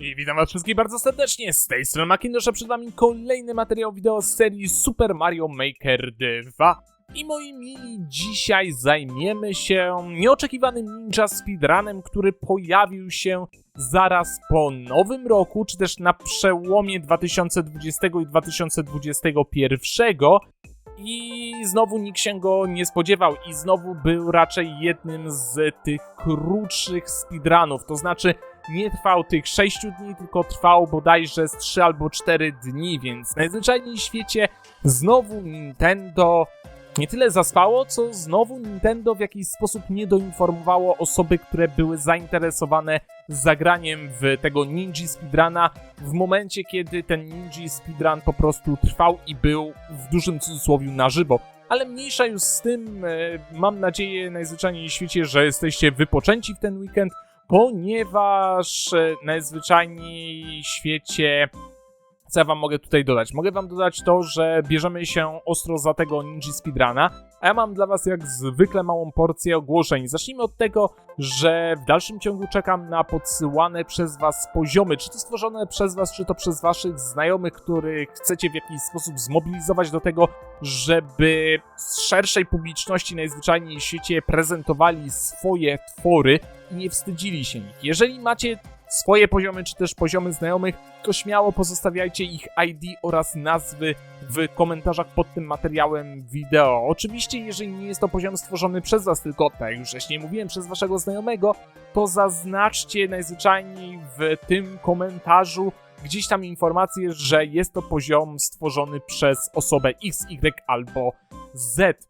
I witam was wszystkich bardzo serdecznie, z tej strony Makindosze, przed wami kolejny materiał wideo z serii Super Mario Maker 2. I moi mili, dzisiaj zajmiemy się nieoczekiwanym ninja speedrunem, który pojawił się zaraz po nowym roku, czy też na przełomie 2020 i 2021. I znowu nikt się go nie spodziewał i znowu był raczej jednym z tych krótszych speedrunów, to znaczy nie trwał tych 6 dni, tylko trwał bodajże z 3 albo 4 dni, więc najzwyczajniej w świecie znowu Nintendo nie tyle zaspało, co znowu Nintendo w jakiś sposób nie doinformowało osoby, które były zainteresowane zagraniem w tego Ninja Speedruna w momencie, kiedy ten Ninja Speedrun po prostu trwał i był w dużym cudzysłowie na żywo. Ale mniejsza już z tym, e, mam nadzieję najzwyczajniej w świecie, że jesteście wypoczęci w ten weekend, ponieważ e, najzwyczajniej w świecie. Co ja wam mogę tutaj dodać? Mogę wam dodać to, że bierzemy się ostro za tego Ninja Speedruna, a ja mam dla was jak zwykle małą porcję ogłoszeń. Zacznijmy od tego, że w dalszym ciągu czekam na podsyłane przez was poziomy, czy to stworzone przez was, czy to przez waszych znajomych, których chcecie w jakiś sposób zmobilizować do tego, żeby z szerszej publiczności najzwyczajniej w świecie prezentowali swoje twory i nie wstydzili się ich. Jeżeli macie swoje poziomy, czy też poziomy znajomych, to śmiało pozostawiajcie ich ID oraz nazwy w komentarzach pod tym materiałem wideo. Oczywiście, jeżeli nie jest to poziom stworzony przez was, tylko tak jak już wcześniej mówiłem, przez waszego znajomego, to zaznaczcie najzwyczajniej w tym komentarzu gdzieś tam informację, że jest to poziom stworzony przez osobę X, Y albo Z.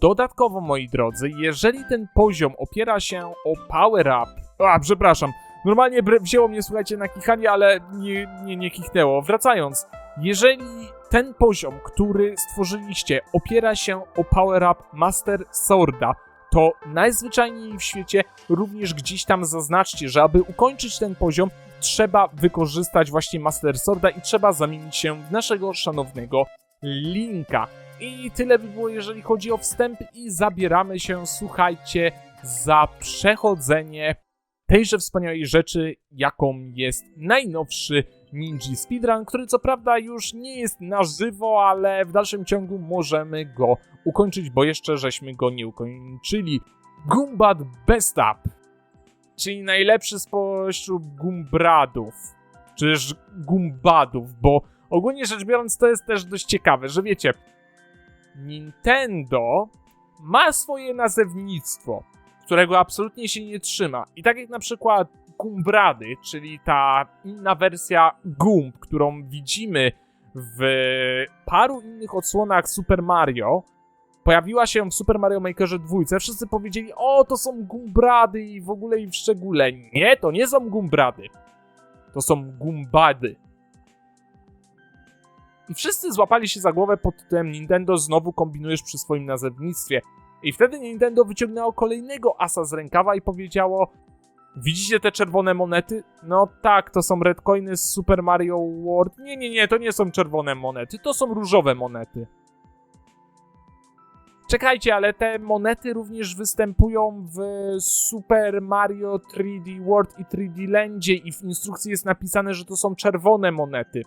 Dodatkowo, moi drodzy, jeżeli ten poziom opiera się o power up, a przepraszam, normalnie wzięło mnie, słuchajcie, na kichanie, ale nie, nie, nie kichnęło. Wracając, jeżeli ten poziom, który stworzyliście, opiera się o power up Master Sworda, to najzwyczajniej w świecie również gdzieś tam zaznaczcie, że aby ukończyć ten poziom, trzeba wykorzystać właśnie Master Sworda i trzeba zamienić się w naszego szanownego Linka. I tyle by było, jeżeli chodzi o wstęp, i zabieramy się, słuchajcie, za przechodzenie tejże wspaniałej rzeczy, jaką jest najnowszy Ninja Speedrun, który co prawda już nie jest na żywo, ale w dalszym ciągu możemy go ukończyć, bo jeszcze żeśmy go nie ukończyli. Gumbat Best Up, czyli najlepszy spośród Gumbradów, czy też Gumbadów, bo ogólnie rzecz biorąc to jest też dość ciekawe, że wiecie, Nintendo ma swoje nazewnictwo, którego absolutnie się nie trzyma. I tak jak na przykład Gumbrady, czyli ta inna wersja Gumb, którą widzimy w paru innych odsłonach Super Mario, pojawiła się w Super Mario Makerze 2. Wszyscy powiedzieli, o to są Gumbrady i w ogóle i w szczególe. Nie, to nie są Gumbrady. To są Gumbady. I wszyscy złapali się za głowę pod tym Nintendo znowu kombinujesz przy swoim nazewnictwie. I wtedy Nintendo wyciągnęło kolejnego asa z rękawa i powiedziało: Widzicie te czerwone monety? No tak, to są redcoiny z Super Mario World. Nie, nie, nie, to nie są czerwone monety, to są różowe monety. Czekajcie, ale te monety również występują w Super Mario 3D World i 3D Landzie i w instrukcji jest napisane, że to są czerwone monety.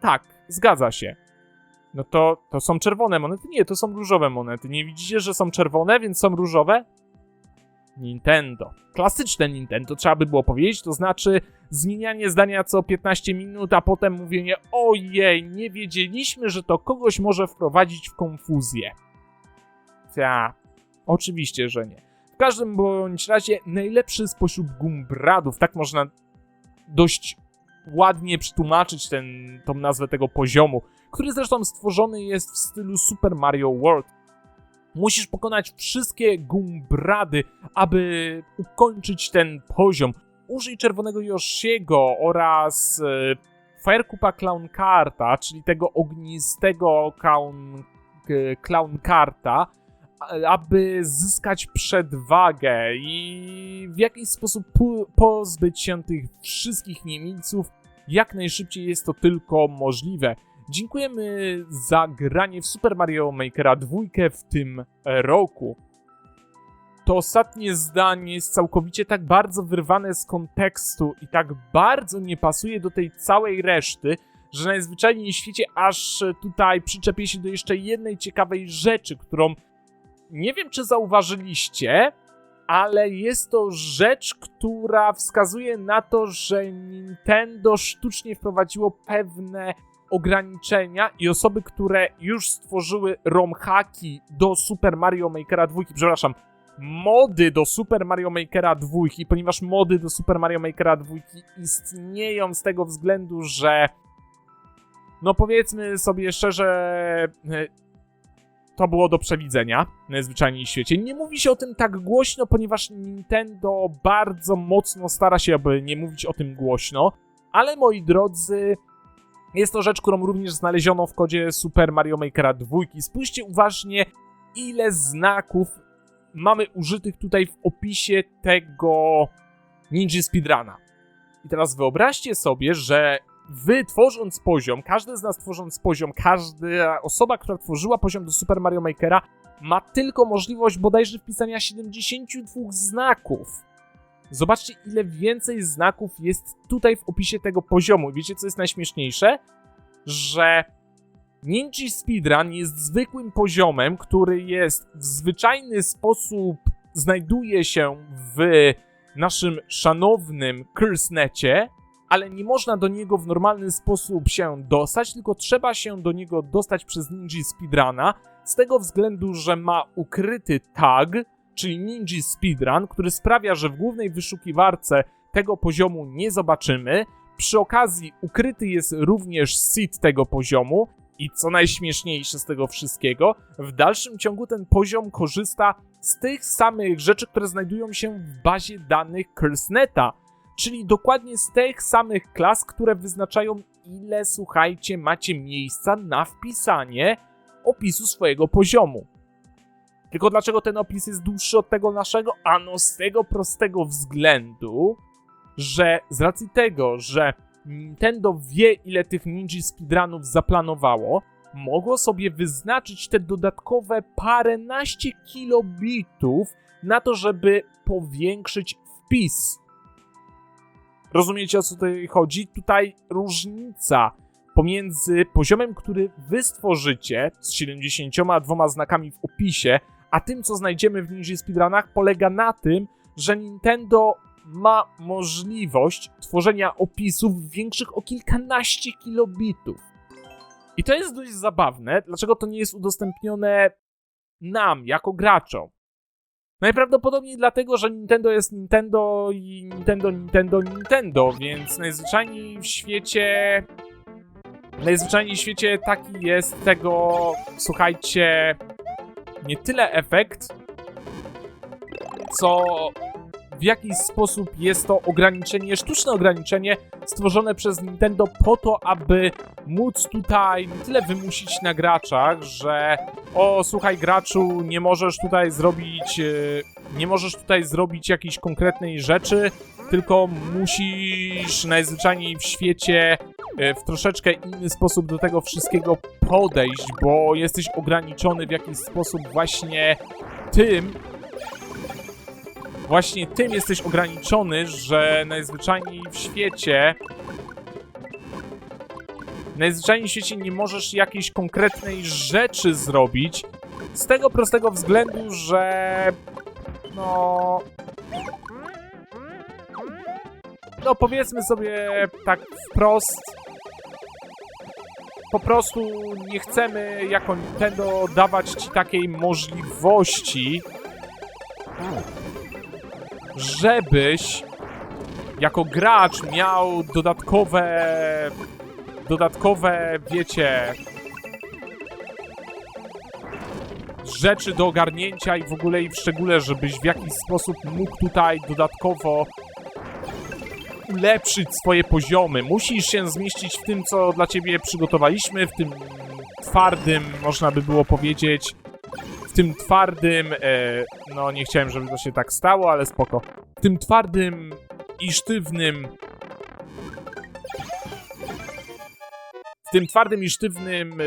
Tak, zgadza się. No to, to są czerwone monety? Nie, to są różowe monety. Nie widzicie, że są czerwone, więc są różowe? Nintendo. Klasyczne Nintendo, trzeba by było powiedzieć, to znaczy zmienianie zdania co 15 minut, a potem mówienie ojej, nie wiedzieliśmy, że to kogoś może wprowadzić w konfuzję. Ta, oczywiście, że nie. W każdym bądź razie najlepszy spośród gumbradów, tak można dość ładnie przetłumaczyć ten, tą nazwę tego poziomu, który zresztą stworzony jest w stylu Super Mario World. Musisz pokonać wszystkie gumbrady, aby ukończyć ten poziom. Użyj czerwonego Yoshiego oraz e, Firecupa Clown Karta, czyli tego ognistego clown, e, clown aby zyskać przedwagę i w jakiś sposób pozbyć się tych wszystkich niemilców jak najszybciej jest to tylko możliwe. Dziękujemy za granie w Super Mario Makera 2 w tym roku. to ostatnie zdanie jest całkowicie tak bardzo wyrwane z kontekstu i tak bardzo nie pasuje do tej całej reszty, że najzwyczajniej w świecie aż tutaj przyczepię się do jeszcze jednej ciekawej rzeczy, którą nie wiem, czy zauważyliście, ale jest to rzecz, która wskazuje na to, że Nintendo sztucznie wprowadziło pewne ograniczenia i osoby, które już stworzyły romhaki do Super Mario Makera 2, przepraszam, mody do Super Mario Makera 2, ponieważ mody do Super Mario Makera 2 istnieją z tego względu, że no powiedzmy sobie szczerze, e, to było do przewidzenia najzwyczajniej w świecie. Nie mówi się o tym tak głośno, ponieważ Nintendo bardzo mocno stara się, aby nie mówić o tym głośno, ale moi drodzy, jest to rzecz, którą również znaleziono w kodzie Super Mario Makera 2. Spójrzcie uważnie, ile znaków mamy użytych tutaj w opisie tego Ninja Speedruna. I teraz wyobraźcie sobie, że wy tworząc poziom, każdy z nas tworząc poziom, każda osoba, która tworzyła poziom do Super Mario Makera, ma tylko możliwość bodajże wpisania 72 znaków. Zobaczcie, ile więcej znaków jest tutaj w opisie tego poziomu. Wiecie, co jest najśmieszniejsze? Że Ninja Speedrun jest zwykłym poziomem, który jest w zwyczajny sposób znajduje się w naszym szanownym Cursenecie, ale nie można do niego w normalny sposób się dostać, tylko trzeba się do niego dostać przez Ninja Speedruna, z tego względu, że ma ukryty tag, czyli Ninja Speedrun, który sprawia, że w głównej wyszukiwarce tego poziomu nie zobaczymy. Przy okazji ukryty jest również seed tego poziomu i co najśmieszniejsze z tego wszystkiego, w dalszym ciągu ten poziom korzysta z tych samych rzeczy, które znajdują się w bazie danych Curseneta, czyli dokładnie z tych samych klas, które wyznaczają ile, słuchajcie, macie miejsca na wpisanie opisu swojego poziomu. Tylko dlaczego ten opis jest dłuższy od tego naszego? Ano z tego prostego względu, że z racji tego, że Nintendo wie, ile tych Ninja Speedrunów zaplanowało, mogło sobie wyznaczyć te dodatkowe paręnaście kilobitów na to, żeby powiększyć wpis. Rozumiecie o co tutaj chodzi? Tutaj różnica pomiędzy poziomem, który wy stworzycie z 72 znakami w opisie, a tym, co znajdziemy w Ninja Speedrunach, polega na tym, że Nintendo ma możliwość tworzenia opisów większych o kilkanaście kilobitów. I to jest dość zabawne. Dlaczego to nie jest udostępnione nam, jako graczom? Najprawdopodobniej dlatego, że Nintendo jest Nintendo i Nintendo, Nintendo, Nintendo, więc najzwyczajniej w świecie. Najzwyczajniej w świecie taki jest tego, słuchajcie, nie tyle efekt, co w jakiś sposób jest to ograniczenie, sztuczne ograniczenie stworzone przez Nintendo po to, aby móc tutaj tyle wymusić na graczach, że o, słuchaj graczu, nie możesz tutaj zrobić, e, nie możesz tutaj zrobić jakiejś konkretnej rzeczy, tylko musisz najzwyczajniej w świecie e, w troszeczkę inny sposób do tego wszystkiego podejść, bo jesteś ograniczony w jakiś sposób właśnie tym, właśnie tym jesteś ograniczony, że najzwyczajniej w świecie najzwyczajniej w świecie nie możesz jakiejś konkretnej rzeczy zrobić z tego prostego względu, że no no powiedzmy sobie tak wprost po prostu nie chcemy jako Nintendo dawać ci takiej możliwości żebyś jako gracz miał dodatkowe dodatkowe, wiecie rzeczy do ogarnięcia i w ogóle i w szczególe, żebyś w jakiś sposób mógł tutaj dodatkowo ulepszyć swoje poziomy. Musisz się zmieścić w tym, co dla ciebie przygotowaliśmy, w tym twardym, można by było powiedzieć, tym twardym, e, no nie chciałem, żeby to się tak stało, ale spoko, tym twardym i sztywnym w tym twardym i sztywnym e,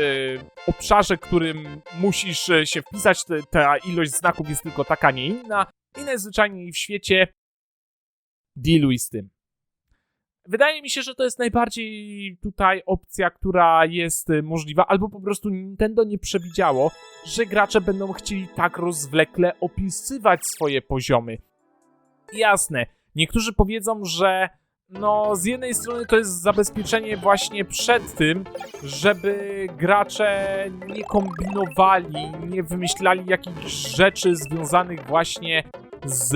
obszarze, którym musisz e, się wpisać, te, ta ilość znaków jest tylko taka, nie inna. i najzwyczajniej w świecie dealuj z tym. Wydaje mi się, że to jest najbardziej tutaj opcja, która jest y, możliwa, albo po prostu Nintendo nie przewidziało, że gracze będą chcieli tak rozwlekle opisywać swoje poziomy. Jasne, niektórzy powiedzą, że no z jednej strony to jest zabezpieczenie właśnie przed tym, żeby gracze nie kombinowali, nie wymyślali jakichś rzeczy związanych właśnie z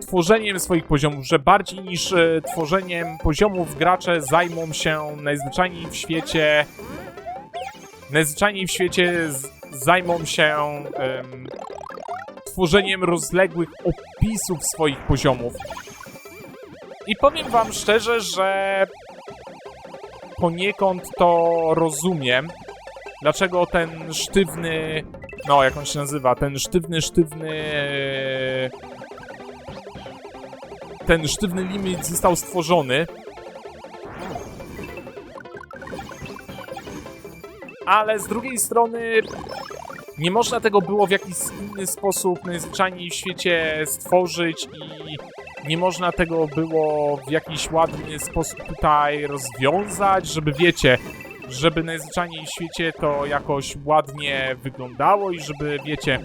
tworzeniem swoich poziomów, że bardziej niż e, tworzeniem poziomów gracze zajmą się najzwyczajniej w świecie najzwyczajniej w świecie zajmą się em, tworzeniem rozległych opisów swoich poziomów. I powiem wam szczerze, że poniekąd to rozumiem, dlaczego ten sztywny, no jak on się nazywa, ten sztywny, sztywny ten sztywny limit został stworzony. Ale z drugiej strony nie można tego było w jakiś inny sposób najzwyczajniej w świecie stworzyć i nie można tego było w jakiś ładny sposób tutaj rozwiązać, żeby wiecie, żeby najzwyczajniej w świecie to jakoś ładnie wyglądało i żeby wiecie,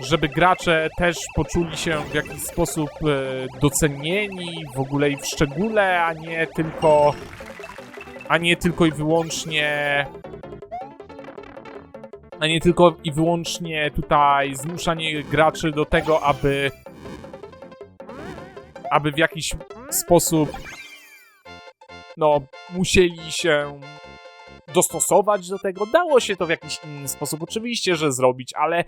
żeby gracze też poczuli się w jakiś sposób e, docenieni w ogóle i w szczególe, a nie tylko a nie tylko i wyłącznie a nie tylko i wyłącznie tutaj zmuszanie graczy do tego, aby aby w jakiś sposób no musieli się dostosować do tego. Dało się to w jakiś inny sposób oczywiście, że zrobić, ale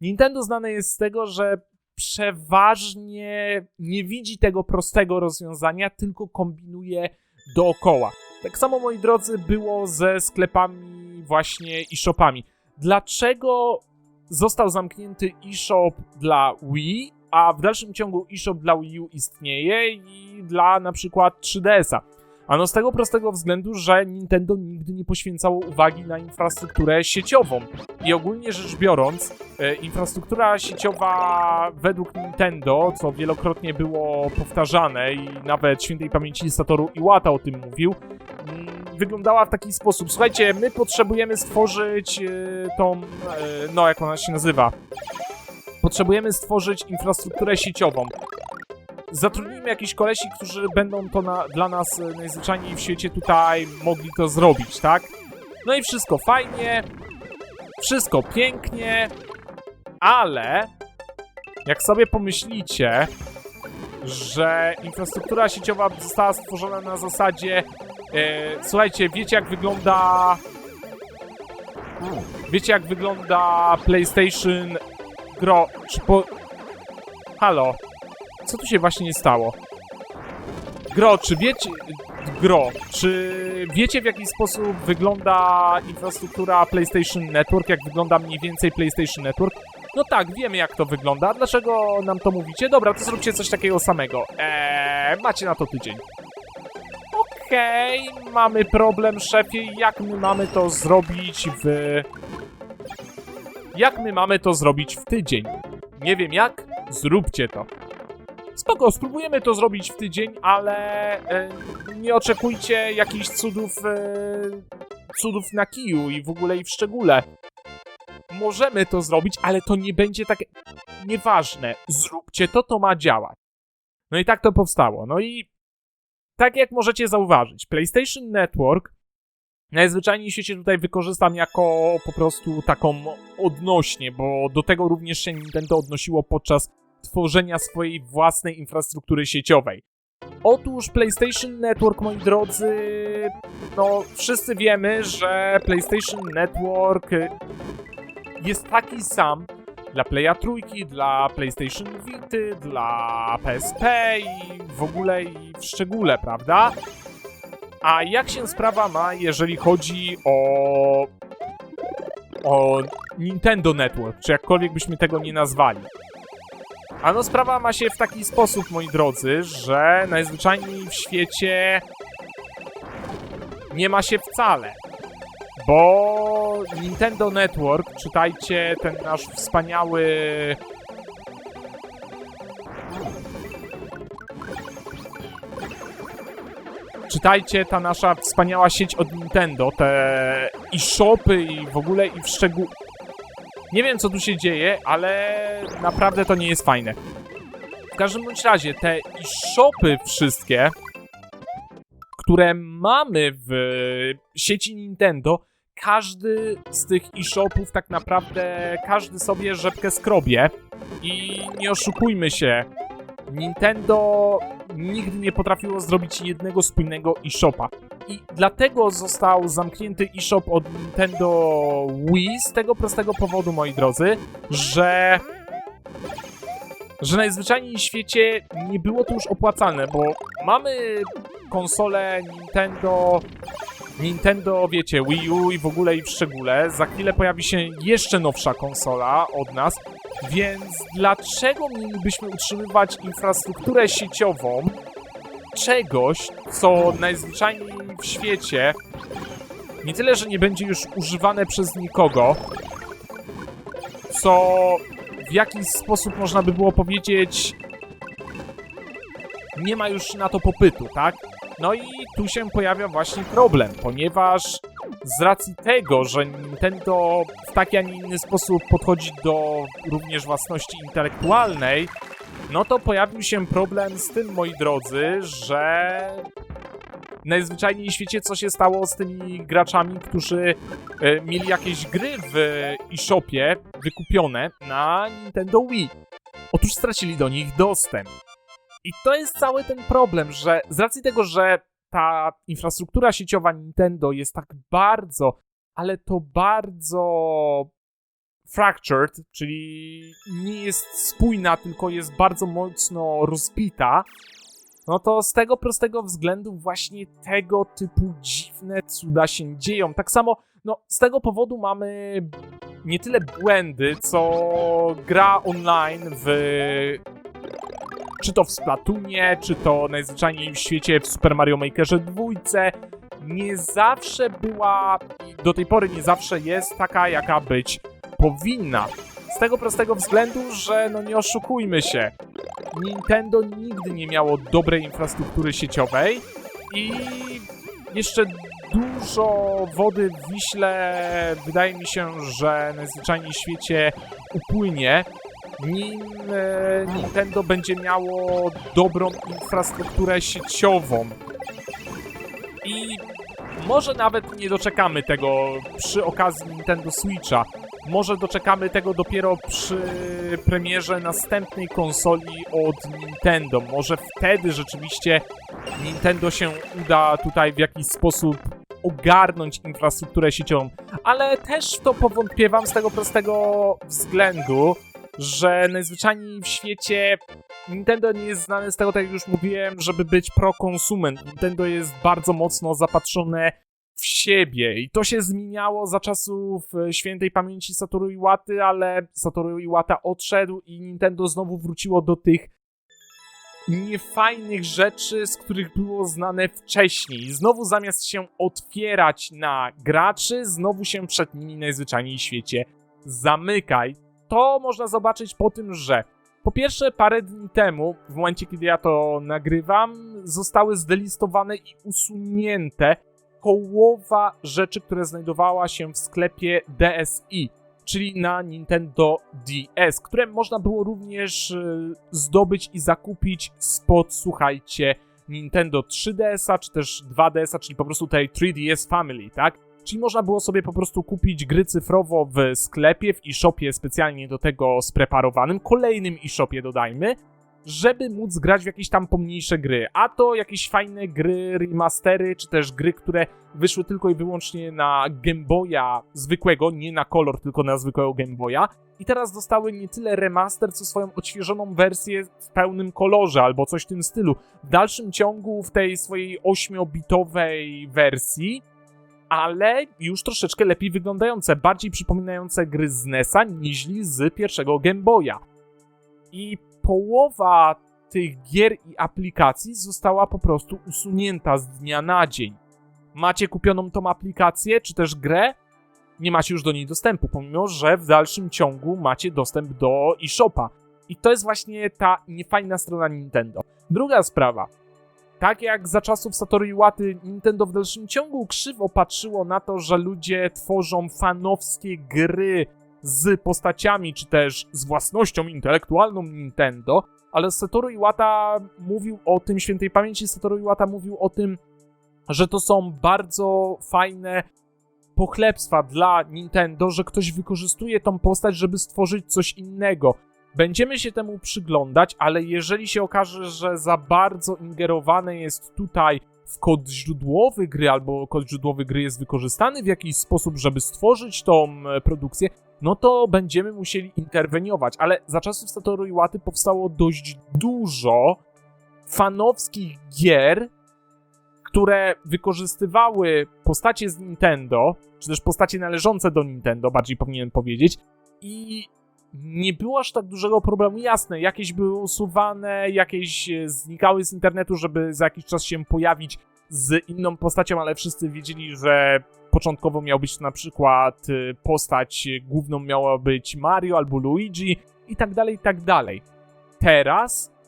Nintendo znane jest z tego, że przeważnie nie widzi tego prostego rozwiązania, tylko kombinuje dookoła. Tak samo, moi drodzy, było ze sklepami właśnie e-shopami. Dlaczego został zamknięty e-shop dla Wii, a w dalszym ciągu e-shop dla Wii U istnieje i dla na przykład 3DS-a? Ano z tego prostego względu, że Nintendo nigdy nie poświęcało uwagi na infrastrukturę sieciową. I ogólnie rzecz biorąc, e, infrastruktura sieciowa według Nintendo, co wielokrotnie było powtarzane i nawet świętej pamięci Satoru Iwata o tym mówił, mm, wyglądała w taki sposób. Słuchajcie, my potrzebujemy stworzyć e, tą, e, no jak ona się nazywa, potrzebujemy stworzyć infrastrukturę sieciową zatrudnijmy jakichś kolesi, którzy będą to na, dla nas e, najzwyczajniej w świecie tutaj mogli to zrobić, tak? No i wszystko fajnie, wszystko pięknie, ale jak sobie pomyślicie, że infrastruktura sieciowa została stworzona na zasadzie e, słuchajcie, wiecie jak wygląda wiecie jak wygląda PlayStation Gro, czy po... Halo, co tu się właśnie stało? Gro, czy wiecie... Gro, czy wiecie w jaki sposób wygląda infrastruktura PlayStation Network, jak wygląda mniej więcej PlayStation Network? No tak, wiemy jak to wygląda. Dlaczego nam to mówicie? Dobra, to zróbcie coś takiego samego. Eee, macie na to tydzień. Okej, okay, mamy problem, szefie. Jak my mamy to zrobić w... Jak my mamy to zrobić w tydzień? Nie wiem jak, zróbcie to. Spoko, spróbujemy to zrobić w tydzień, ale e, nie oczekujcie jakichś cudów, e, cudów na kiju i w ogóle i w szczególe. Możemy to zrobić, ale to nie będzie takie... Nieważne, zróbcie to, to ma działać. No i tak to powstało. No i tak jak możecie zauważyć, PlayStation Network najzwyczajniej świecie tutaj wykorzystam jako po prostu taką odnośnie, bo do tego również się Nintendo odnosiło podczas tworzenia swojej własnej infrastruktury sieciowej. Otóż PlayStation Network, moi drodzy, no wszyscy wiemy, że PlayStation Network jest taki sam dla Playa Trójki, dla PlayStation Vity, dla PSP i w ogóle i w szczególe, prawda? A jak się sprawa ma, jeżeli chodzi o o Nintendo Network, czy jakkolwiek byśmy tego nie nazwali? A no sprawa ma się w taki sposób, moi drodzy, że najzwyczajniej w świecie nie ma się wcale. Bo Nintendo Network, czytajcie ten nasz wspaniały czytajcie ta nasza wspaniała sieć od Nintendo, te i shopy i w ogóle i w szczegół nie wiem, co tu się dzieje, ale naprawdę to nie jest fajne. W każdym bądź razie, te i shopy wszystkie, które mamy w sieci Nintendo, każdy z tych e-shopów tak naprawdę, każdy sobie rzepkę skrobie i nie oszukujmy się, Nintendo nigdy nie potrafiło zrobić jednego spójnego e-shopa. I dlatego został zamknięty e-shop od Nintendo Wii z tego prostego powodu, moi drodzy, że że najzwyczajniej w świecie nie było to już opłacalne, bo mamy konsolę Nintendo Nintendo, wiecie, Wii U i w ogóle i w szczególe. Za chwilę pojawi się jeszcze nowsza konsola od nas, więc dlaczego mielibyśmy utrzymywać infrastrukturę sieciową czegoś, co najzwyczajniej w świecie nie tyle, że nie będzie już używane przez nikogo, co w jakiś sposób można by było powiedzieć nie ma już na to popytu, tak? No i tu się pojawia właśnie problem, ponieważ z racji tego, że Nintendo w taki, a nie inny sposób podchodzi do również własności intelektualnej, no to pojawił się problem z tym, moi drodzy, że najzwyczajniej w świecie co się stało z tymi graczami, którzy e, mieli jakieś gry w e-shopie wykupione na Nintendo Wii. Otóż stracili do nich dostęp. I to jest cały ten problem, że z racji tego, że ta infrastruktura sieciowa Nintendo jest tak bardzo, ale to bardzo fractured, czyli nie jest spójna, tylko jest bardzo mocno rozbita, no to z tego prostego względu właśnie tego typu dziwne cuda się dzieją. Tak samo, no z tego powodu mamy nie tyle błędy, co gra online w czy to w Splatoonie, czy to najzwyczajniej w świecie w Super Mario Makerze dwójce, nie zawsze była, i do tej pory nie zawsze jest taka, jaka być powinna. Z tego prostego względu, że no nie oszukujmy się, Nintendo nigdy nie miało dobrej infrastruktury sieciowej i jeszcze dużo wody w Wiśle wydaje mi się, że najzwyczajniej w świecie upłynie, nim Nintendo będzie miało dobrą infrastrukturę sieciową. I może nawet nie doczekamy tego przy okazji Nintendo Switcha. Może doczekamy tego dopiero przy premierze następnej konsoli od Nintendo. Może wtedy rzeczywiście Nintendo się uda tutaj w jakiś sposób ogarnąć infrastrukturę sieciową. Ale też w to powątpiewam z tego prostego względu, że najzwyczajniej w świecie Nintendo nie jest znane z tego, tak jak już mówiłem, żeby być pro-konsument. Nintendo jest bardzo mocno zapatrzone w siebie i to się zmieniało za czasów e, świętej pamięci Satoru Iwaty, ale Satoru Iwata odszedł i Nintendo znowu wróciło do tych niefajnych rzeczy, z których było znane wcześniej. Znowu zamiast się otwierać na graczy, znowu się przed nimi najzwyczajniej w świecie zamykaj to można zobaczyć po tym, że po pierwsze, parę dni temu, w momencie kiedy ja to nagrywam, zostały zdelistowane i usunięte połowa rzeczy, które znajdowała się w sklepie DSi, czyli na Nintendo DS, które można było również e, zdobyć i zakupić spod, słuchajcie, Nintendo 3DS-a, czy też 2DS-a, czyli po prostu tej 3DS Family, tak? Czyli można było sobie po prostu kupić gry cyfrowo w sklepie, w e-shopie specjalnie do tego spreparowanym, kolejnym e-shopie dodajmy, żeby móc grać w jakieś tam pomniejsze gry. A to jakieś fajne gry, remastery, czy też gry, które wyszły tylko i wyłącznie na Game Boya zwykłego, nie na kolor, tylko na zwykłego Game Boya. I teraz dostały nie tyle remaster, co swoją odświeżoną wersję w pełnym kolorze, albo coś w tym stylu. W dalszym ciągu w tej swojej 8-bitowej wersji ale już troszeczkę lepiej wyglądające, bardziej przypominające gry z NESa niż z pierwszego Game Boya. I połowa tych gier i aplikacji została po prostu usunięta z dnia na dzień. Macie kupioną tą aplikację, czy też grę, nie macie już do niej dostępu, pomimo że w dalszym ciągu macie dostęp do eShopa. I to jest właśnie ta niefajna strona Nintendo. Druga sprawa. Tak jak za czasów Satoru Iwaty, Nintendo w dalszym ciągu krzywo patrzyło na to, że ludzie tworzą fanowskie gry z postaciami, czy też z własnością intelektualną Nintendo, ale Satoru Iwata mówił o tym, świętej pamięci Satoru Iwata mówił o tym, że to są bardzo fajne pochlebstwa dla Nintendo, że ktoś wykorzystuje tą postać, żeby stworzyć coś innego. Będziemy się temu przyglądać, ale jeżeli się okaże, że za bardzo ingerowane jest tutaj w kod źródłowy gry, albo kod źródłowy gry jest wykorzystany w jakiś sposób, żeby stworzyć tą e, produkcję, no to będziemy musieli interweniować. Ale za czasów Satoru Iwaty powstało dość dużo fanowskich gier, które wykorzystywały postacie z Nintendo, czy też postacie należące do Nintendo, bardziej powinienem powiedzieć, i nie było aż tak dużego problemu. Jasne, jakieś były usuwane, jakieś e, znikały z internetu, żeby za jakiś czas się pojawić z inną postacią, ale wszyscy wiedzieli, że początkowo miał być na przykład e, postać główną miała być Mario albo Luigi i tak dalej, i tak dalej. Teraz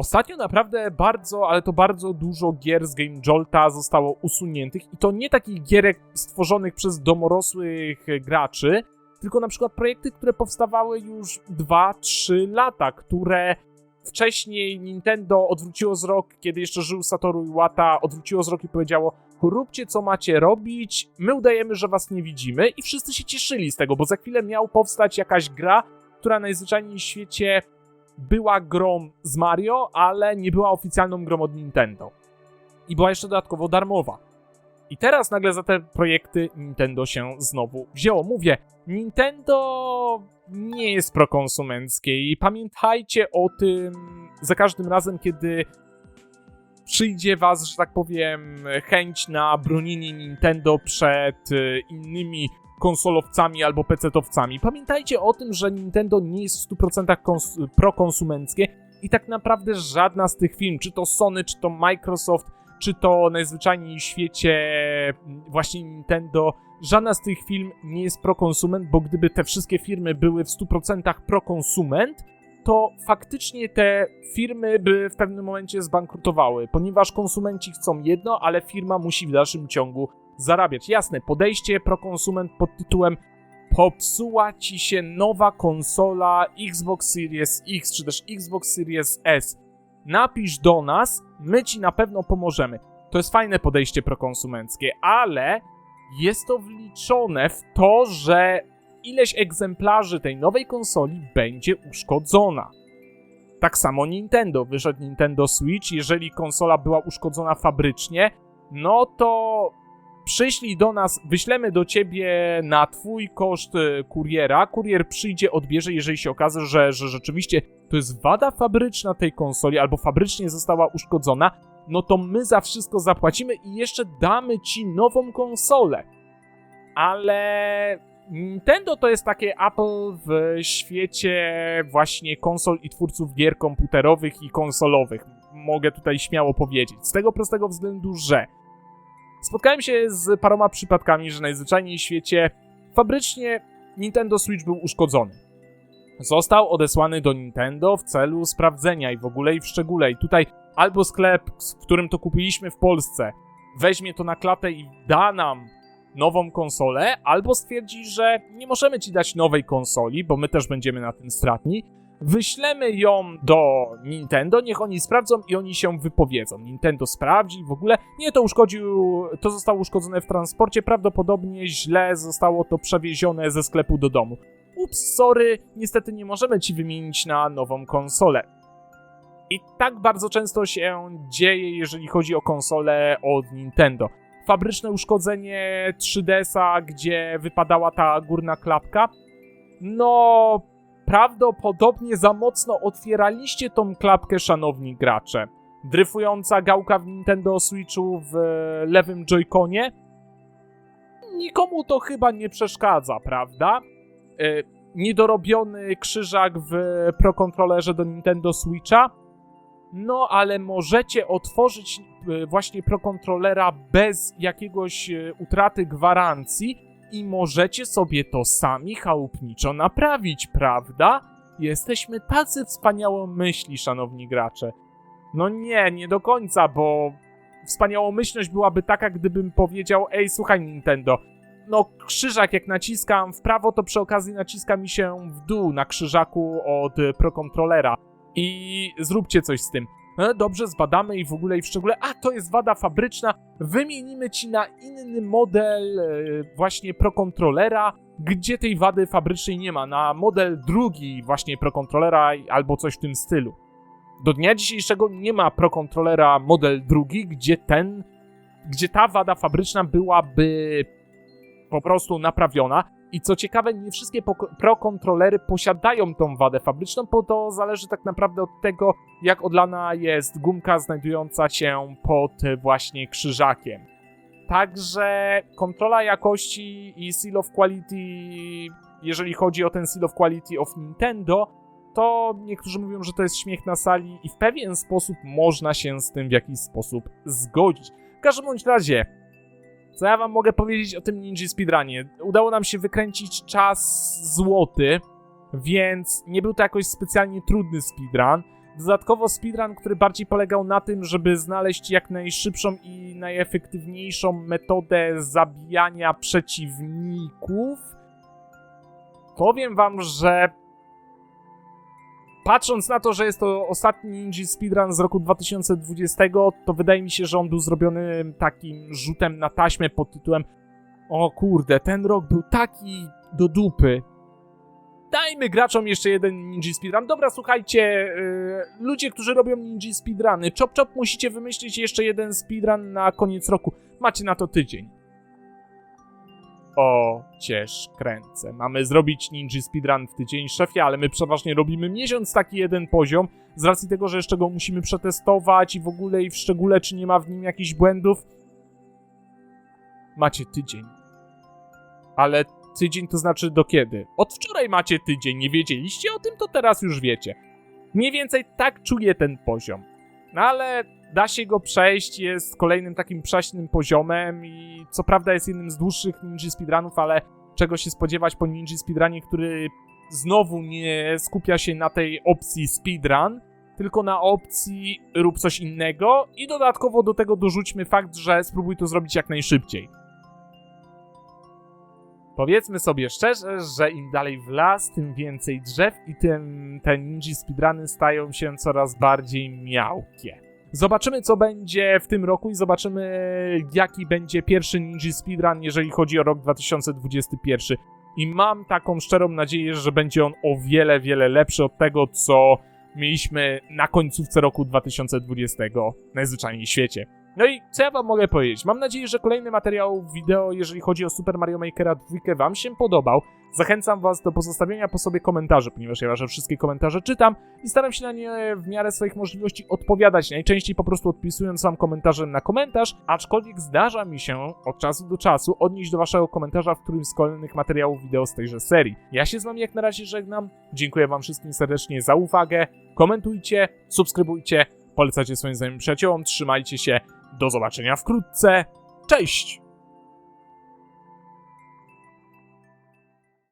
Ostatnio naprawdę bardzo, ale to bardzo dużo gier z Game Jolta zostało usuniętych i to nie takich gierek stworzonych przez domorosłych graczy, tylko na przykład projekty, które powstawały już 2-3 lata, które wcześniej Nintendo odwróciło wzrok, kiedy jeszcze żył Satoru Iwata, odwróciło wzrok i powiedziało róbcie co macie robić, my udajemy, że was nie widzimy i wszyscy się cieszyli z tego, bo za chwilę miał powstać jakaś gra, która najzwyczajniej w świecie była grą z Mario, ale nie była oficjalną grą od Nintendo. I była jeszcze dodatkowo darmowa. I teraz nagle za te projekty Nintendo się znowu wzięło. Mówię, Nintendo nie jest prokonsumenckie i pamiętajcie o tym za każdym razem, kiedy przyjdzie was, że tak powiem, chęć na bronienie Nintendo przed y, innymi konsolowcami albo pecetowcami. Pamiętajcie o tym, że Nintendo nie jest w 100% kons- prokonsumenckie i tak naprawdę żadna z tych firm, czy to Sony, czy to Microsoft, czy to najzwyczajniej w świecie mm, właśnie Nintendo, żadna z tych firm nie jest prokonsument, bo gdyby te wszystkie firmy były w 100% prokonsument, to faktycznie te firmy by w pewnym momencie zbankrutowały, ponieważ konsumenci chcą jedno, ale firma musi w dalszym ciągu zarabiać. Jasne, podejście prokonsument pod tytułem popsuła ci się nowa konsola Xbox Series X czy też Xbox Series S. Napisz do nas, my ci na pewno pomożemy. To jest fajne podejście prokonsumenckie, ale jest to wliczone w to, że ileś egzemplarzy tej nowej konsoli będzie uszkodzona. Tak samo Nintendo. Wyszedł Nintendo Switch. Jeżeli konsola była uszkodzona fabrycznie, no to przyślij do nas, wyślemy do ciebie na twój koszt e, kuriera. Kurier przyjdzie, odbierze, jeżeli się okaże, że, że rzeczywiście to jest wada fabryczna tej konsoli albo fabrycznie została uszkodzona, no to my za wszystko zapłacimy i jeszcze damy ci nową konsolę. Ale Nintendo to jest takie Apple w świecie właśnie konsol i twórców gier komputerowych i konsolowych. Mogę tutaj śmiało powiedzieć. Z tego prostego względu, że spotkałem się z paroma przypadkami, że najzwyczajniej w świecie fabrycznie Nintendo Switch był uszkodzony. Został odesłany do Nintendo w celu sprawdzenia i w ogóle i w szczególe. I tutaj albo sklep, w którym to kupiliśmy w Polsce, weźmie to na klatę i da nam nową konsolę, albo stwierdzi, że nie możemy ci dać nowej konsoli, bo my też będziemy na tym stratni. Wyślemy ją do Nintendo, niech oni sprawdzą i oni się wypowiedzą. Nintendo sprawdzi w ogóle. Nie, to uszkodził, to zostało uszkodzone w transporcie, prawdopodobnie źle zostało to przewiezione ze sklepu do domu. Ups, sorry, niestety nie możemy ci wymienić na nową konsolę. I tak bardzo często się dzieje, jeżeli chodzi o konsole od Nintendo fabryczne uszkodzenie 3DS-a, gdzie wypadała ta górna klapka. No, prawdopodobnie za mocno otwieraliście tą klapkę, szanowni gracze. Dryfująca gałka w Nintendo Switchu w lewym Joy-Conie. Nikomu to chyba nie przeszkadza, prawda? Yy, niedorobiony krzyżak w Pro Controllerze do Nintendo Switcha no, ale możecie otworzyć e, właśnie Pro Controllera bez jakiegoś e, utraty gwarancji i możecie sobie to sami chałupniczo naprawić, prawda? Jesteśmy tacy wspaniałe myśli, szanowni gracze. No nie, nie do końca, bo wspaniałomyślność byłaby taka, gdybym powiedział, ej, słuchaj Nintendo, no krzyżak jak naciskam w prawo, to przy okazji naciska mi się w dół na krzyżaku od Pro Controllera i zróbcie coś z tym. E, dobrze, zbadamy i w ogóle i w szczególe, a to jest wada fabryczna, wymienimy ci na inny model e, właśnie Pro Controllera, gdzie tej wady fabrycznej nie ma, na model drugi właśnie Pro Controllera albo coś w tym stylu. Do dnia dzisiejszego nie ma Pro Controllera model drugi, gdzie ten, gdzie ta wada fabryczna byłaby po prostu naprawiona. I co ciekawe, nie wszystkie poko- Pro Controllery posiadają tą wadę fabryczną, bo to zależy tak naprawdę od tego, jak odlana jest gumka znajdująca się pod e, właśnie krzyżakiem. Także kontrola jakości i seal of quality, jeżeli chodzi o ten seal of quality of Nintendo, to niektórzy mówią, że to jest śmiech na sali i w pewien sposób można się z tym w jakiś sposób zgodzić. W każdym bądź razie, co ja wam mogę powiedzieć o tym Ninja Speedrunie? Udało nam się wykręcić czas złoty, więc nie był to jakoś specjalnie trudny speedrun. Dodatkowo speedrun, który bardziej polegał na tym, żeby znaleźć jak najszybszą i najefektywniejszą metodę zabijania przeciwników. Powiem wam, że patrząc na to, że jest to ostatni Ninja Speedrun z roku 2020, to wydaje mi się, że on był zrobiony takim rzutem na taśmę pod tytułem o kurde, ten rok był taki do dupy. Dajmy graczom jeszcze jeden Ninja Speedrun. Dobra, słuchajcie, yy, ludzie, którzy robią Ninja Speedruny, chop chop musicie wymyślić jeszcze jeden speedrun na koniec roku. Macie na to tydzień. O, ciesz, kręcę. Mamy zrobić Ninja Speedrun w tydzień, szefie, ale my przeważnie robimy miesiąc taki jeden poziom, z racji tego, że jeszcze go musimy przetestować i w ogóle i w szczególe, czy nie ma w nim jakichś błędów. Macie tydzień. Ale tydzień to znaczy do kiedy? Od wczoraj macie tydzień, nie wiedzieliście o tym, to teraz już wiecie. Mniej więcej tak czuję ten poziom. No ale da się go przejść, jest kolejnym takim prześnym poziomem i co prawda jest jednym z dłuższych Ninja Speedrunów, ale czego się spodziewać po Ninja Speedrunie, który znowu nie skupia się na tej opcji speedrun, tylko na opcji rób coś innego i dodatkowo do tego dorzućmy fakt, że spróbuj to zrobić jak najszybciej. Powiedzmy sobie szczerze, że im dalej w las, tym więcej drzew i tym te ninja speedruny stają się coraz bardziej miałkie. Zobaczymy, co będzie w tym roku i zobaczymy, jaki będzie pierwszy Ninja Speedrun, jeżeli chodzi o rok 2021. I mam taką szczerą nadzieję, że będzie on o wiele, wiele lepszy od tego, co mieliśmy na końcówce roku 2020 najzwyczajniej w świecie. No i co ja wam mogę powiedzieć? Mam nadzieję, że kolejny materiał wideo, jeżeli chodzi o Super Mario Makera 2 wam się podobał. Zachęcam was do pozostawienia po sobie komentarzy, ponieważ ja wasze wszystkie komentarze czytam i staram się na nie w miarę swoich możliwości odpowiadać, najczęściej po prostu odpisując wam komentarzem na komentarz, aczkolwiek zdarza mi się od czasu do czasu odnieść do waszego komentarza w którymś z kolejnych materiałów wideo z tejże serii. Ja się z wami jak na razie żegnam, dziękuję wam wszystkim serdecznie za uwagę, komentujcie, subskrybujcie, polecajcie swoim znajomym przyjaciołom, trzymajcie się, do zobaczenia wkrótce, cześć!